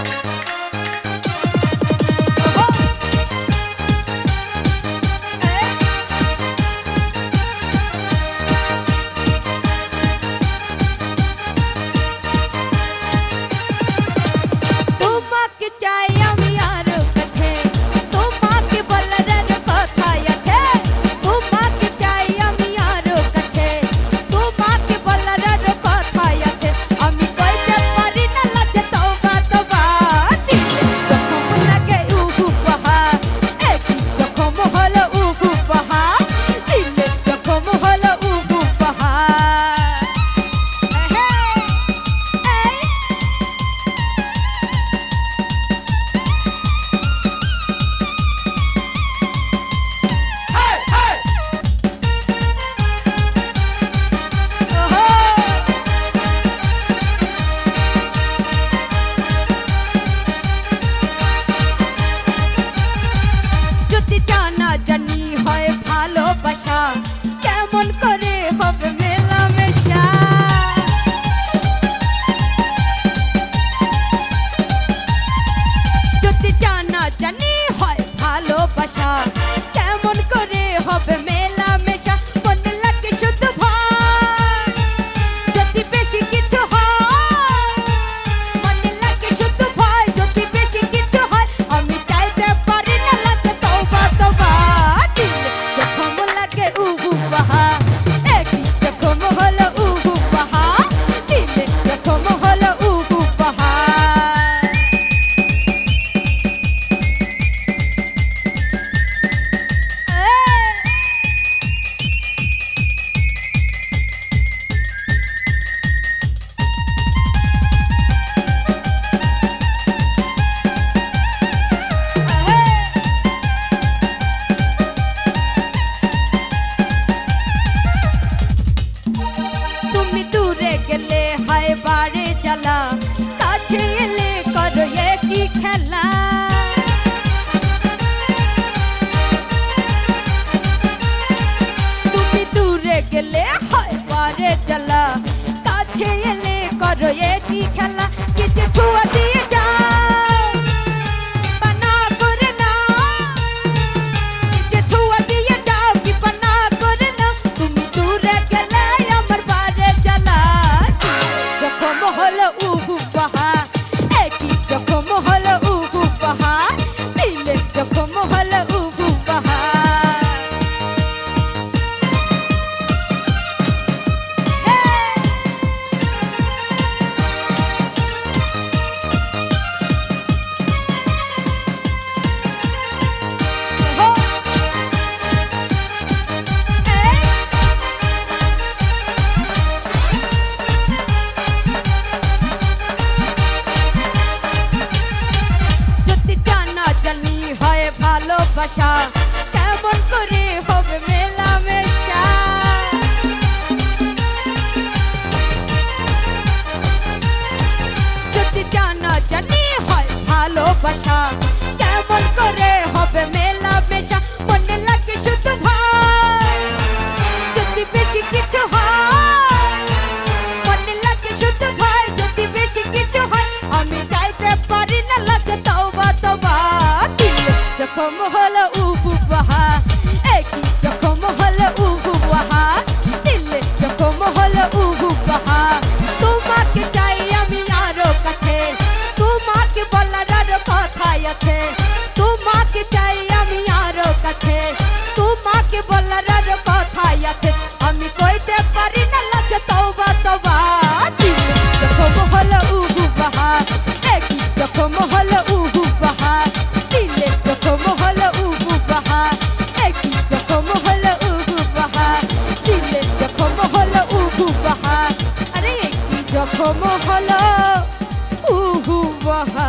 あ! জানি হয় ভালোবাসা। কেমন করে হবে মেলামেশা? যদি জানা জানি হয় ভালোবাসা, কেমন করে হবে kalla Russia. জখম হলো উহু মহা।